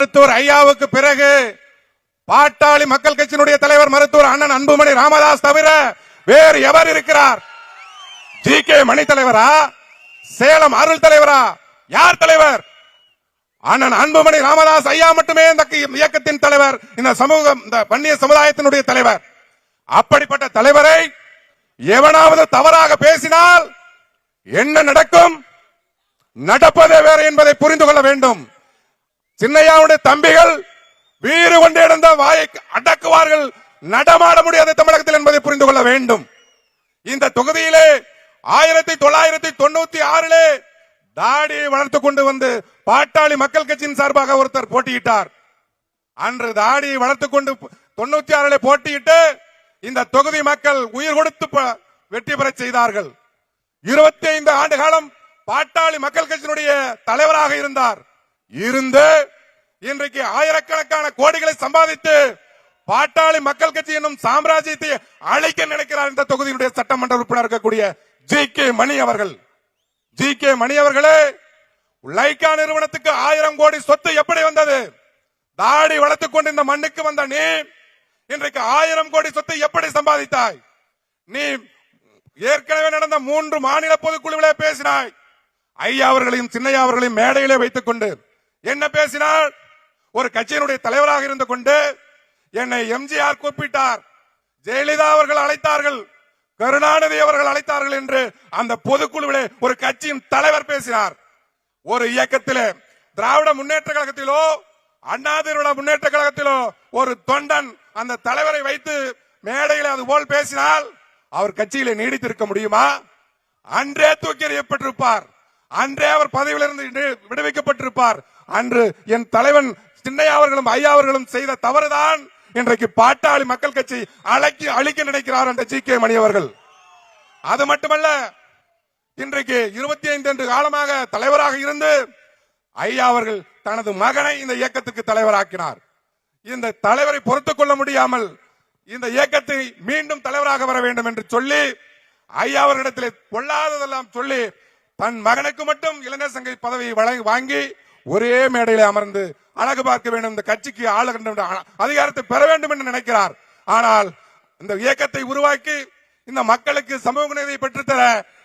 மருத்துவர் ஐயாவுக்கு பிறகு பாட்டாளி மக்கள் கட்சியினுடைய தலைவர் மருத்துவர் அண்ணன் அன்புமணி ராமதாஸ் தவிர வேறு எவர் இருக்கிறார்? ஜி கே மணி தலைவரா? சேலம் அருள் தலைவரா? யார் தலைவர்? அண்ணன் அன்புமணி ராமதாஸ் ஐயா மட்டுமே இந்த இயக்கத்தின் தலைவர் இந்த சமூகம் இந்த வன்னிய சமுதாயத்தினுடைய தலைவர். அப்படிப்பட்ட தலைவரை எவனாவது தவறாக பேசினால் என்ன நடக்கும்? நடப்பதே வேறு என்பதை புரிந்து கொள்ள வேண்டும். சின்னையாவுடைய தம்பிகள் வீறு கொண்டு இடந்த வாயை அடக்குவார்கள். நடமாட முடியாத தமிழகத்தில் என்பதை புரிந்து கொள்ள வேண்டும். இந்த தொகுதியிலே ஆயிரத்தி தொள்ளாயிரத்தி தொண்ணூத்தி ஆறிலே தாடியை வளர்த்து கொண்டு வந்து பாட்டாளி மக்கள் கட்சியின் சார்பாக ஒருத்தர் போட்டியிட்டார். அன்று தாடியை வளர்த்து கொண்டு தொண்ணூத்தி ஆறிலே போட்டியிட்டு இந்த தொகுதி மக்கள் உயிர் கொடுத்து ப- வெற்றி பெற செய்தார்கள். இருபத்தி ஐந்து ஆண்டு காலம் பாட்டாளி மக்கள் கட்சியினுடைய தலைவராக இருந்தார். இருந்து இன்றைக்கு ஆயிரக்கணக்கான கோடிகளை சம்பாதித்து பாட்டாளி மக்கள் கட்சி என்னும் சாம்ராஜ்யத்தை அழைக்க நினைக்கிறார் இந்த தொகுதியினுடைய சட்டமன்ற உறுப்பினர் இருக்கக்கூடிய ஜி கே மணி அவர்கள். ஜி கே மணி அவர்களே லைகா நிறுவனத்துக்கு ஆயிரம் கோடி சொத்து எப்படி வந்தது? தாடி வளர்த்துக் கொண்டு இந்த மண்ணுக்கு வந்த நீ இன்றைக்கு ஆயிரம் கோடி சொத்து எப்படி சம்பாதித்தாய்? நீ ஏற்கனவே நடந்த மூன்று மாநில பொதுக்குழுவிலே பேசினாய். ஐயா அவர்களையும் சின்னையா அவர்களையும் மேடையிலே வைத்துக் கொண்டு என்ன பேசினால் ஒரு கட்சியினுடைய தலைவராக இருந்து கொண்டு என்னை எம்ஜிஆர் கூப்பிட்டார். ஜெயலலிதா அவர்கள் அழைத்தார்கள். கருணாநிதி அவர்கள் அழைத்தார்கள் என்று அந்த பொதுக்குழுவிலே ஒரு கட்சியின் தலைவர் பேசினார். ஒரு இயக்கத்திலே திராவிட முன்னேற்ற கழகத்திலோ அண்ணா திராவிட முன்னேற்ற கழகத்திலோ ஒரு தொண்டன் அந்த தலைவரை வைத்து மேடையில் அது போல் பேசினால் அவர் கட்சியிலே நீடித்திருக்க முடியுமா? அன்றே தூக்கி எறியப்பட்டிருப்பார். அன்றே அவர் பதவியிலிருந்து விடுவிக்கப்பட்டிருப்பார். அன்று என் தலைவன் சின்னையா அவர்களும் ஐயா அவர்களும் செய்த தவறுதான் இன்றைக்கு பாட்டாளி மக்கள் கட்சி அழைக்கி அழிக்க நினைக்கிறார் அந்த ஜி. கே. மணி அவர்கள். அது மட்டுமல்ல இன்றைக்கு இருபத்தி ஐந்து என்று காலமாக தலைவராக இருந்து ஐயா அவர்கள் தனது மகனை இந்த இயக்கத்துக்கு தலைவராக்கினார். இந்த தலைவரை பொறுத்துக் கொள்ள முடியாமல் இந்த இயக்கத்தை மீண்டும் தலைவராக வர வேண்டும் என்று சொல்லி ஐயா அவர்களிடத்திலே கொள்ளாததெல்லாம் சொல்லி தன் மகனுக்கு மட்டும் இளைஞர் சங்க பதவியை வழங்கி வாங்கி ஒரே மேடையில அமர்ந்து அழகு பார்க்க வேண்டும். இந்த கட்சிக்கு ஆளுகின்ற அதிகாரத்தை பெற வேண்டும் என்று நினைக்கிறார். ஆனால் இந்த இயக்கத்தை உருவாக்கி இந்த மக்களுக்கு சமூக நீதியை பெற்றுத்தர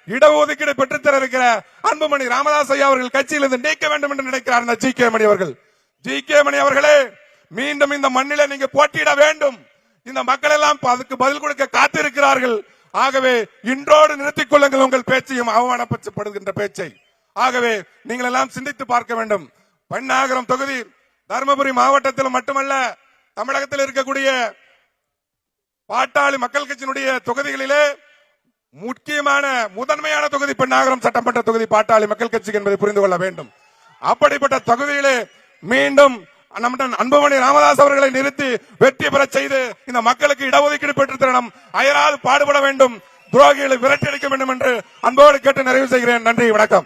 இடஒதுக்கீடு பெற்றுத்தர இருக்கிற அன்புமணி ராமதாஸ் ஐயா அவர்கள் கட்சியிலிருந்து நீக்க வேண்டும் என்று நினைக்கிறார். இந்த ஜி. கே. மணி அவர்கள். ஜி. கே. மணி அவர்களே மீண்டும் இந்த மண்ணில நீங்க போட்டியிட வேண்டும். இந்த மக்கள் எல்லாம் அதுக்கு பதில் கொடுக்க காத்திருக்கிறார்கள். ஆகவே இன்றோடு நிறுத்திக் கொள்ளுங்கள் உங்கள் பேச்சையும் அவமானப்படுகின்ற பேச்சை. ஆகவே நீங்கள் எல்லாம் சிந்தித்து பார்க்க வேண்டும். பெண்ணாகரம் தொகுதி தருமபுரி மாவட்டத்தில் மட்டுமல்ல தமிழகத்தில் இருக்கக்கூடிய பாட்டாளி மக்கள் கட்சியினுடைய தொகுதிகளிலே முக்கியமான முதன்மையான தொகுதி பெண்ணாகரம் சட்டமன்ற தொகுதி பாட்டாளி மக்கள் கட்சி என்பதை புரிந்து கொள்ள வேண்டும். அப்படிப்பட்ட தொகுதியிலே மீண்டும் நம்முடன் அன்புமணி ராமதாஸ் அவர்களை நிறுத்தி வெற்றி பெறச் செய்து இந்த மக்களுக்கு இடஒதுக்கீடு பெற்று தரணும் அயராது பாடுபட வேண்டும் துரோகிகளை விரட்டி அடிக்க வேண்டும் என்று அன்போடு கேட்டு நிறைவு செய்கிறேன். நன்றி வணக்கம்.